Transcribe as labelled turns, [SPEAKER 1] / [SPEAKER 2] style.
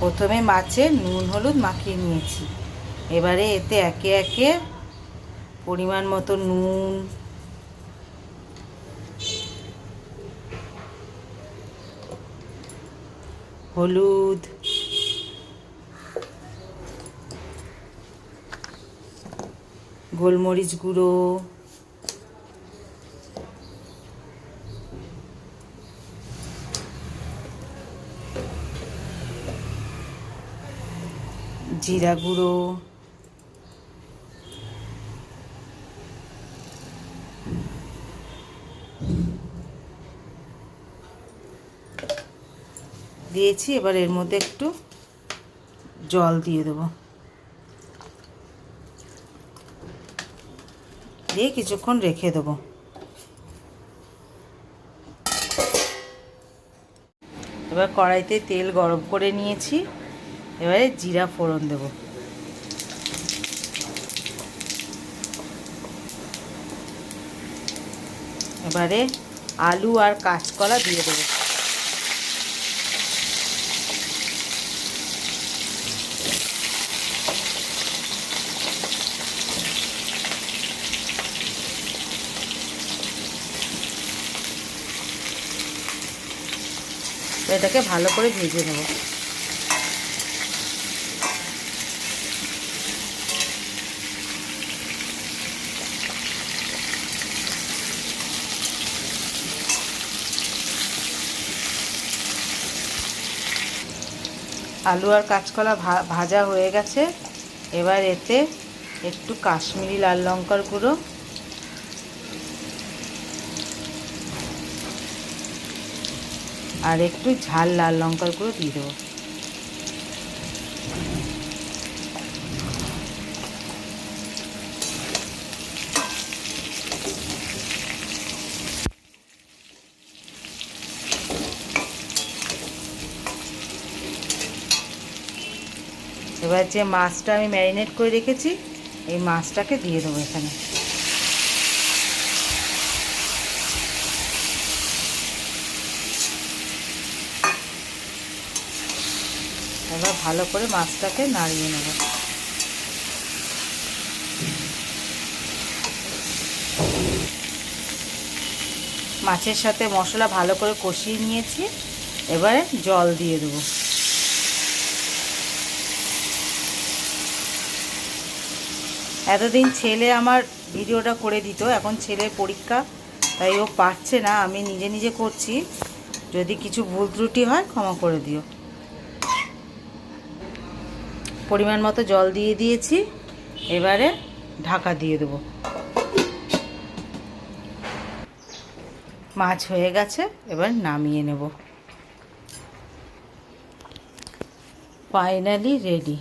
[SPEAKER 1] প্রথমে মাছে নুন হলুদ মাখিয়ে নিয়েছি। এবারে এতে একে একে পরিমাণ মতো নুন, হলুদ, গোলমরিচ গুঁড়ো জিরা গুঁড়ো। দিয়েছি, এবার এর মধ্যে একটু জল দিয়ে দেবো। দিয়ে কিছুক্ষণ রেখে দেবো। এবার কড়াইতে তেল গরম করে নিয়েছি। এবারে জিরা ফোড়ন দেব। এবারে আলু আর কাঁচকলা দিয়ে দেবো। এটাকে ভালো করে ভেজে নেব। আলু আর কাঁচকলা ভাজা হয়ে গেছে। এবার এতে একটু কাশ্মীরি লাল লঙ্কার গুঁড়ো। আর একটু ঝাল লাল লঙ্কার গুঁড়ো দিয়ে দেবো। এবার যে মাছটা আমি ম্যারিনেট করে রেখেছি, এই মাছটাকে দিয়ে দেবো এখানে। এবার ভালো করে মাছটাকে নাড়িয়ে নেব। মাছের সাথে মশলা ভালো করে কষিয়ে নিয়েছি, এবারে জল দিয়ে দেবো। এতদিন ছেলে আমার ভিডিওটা করে দিত, এখন ছেলের পরীক্ষা, তাই ও পারছে না, আমি নিজে নিজে করছি। যদি কিছু ভুল ত্রুটি হয়, ক্ষমা করে দিও। পরিমাণ মতো জল দিয়ে দিয়েছি, এবারে ঢাকা দিয়ে দেবো। মাছ হয়ে গেছে, এবার নামিয়ে নেব। Finally ready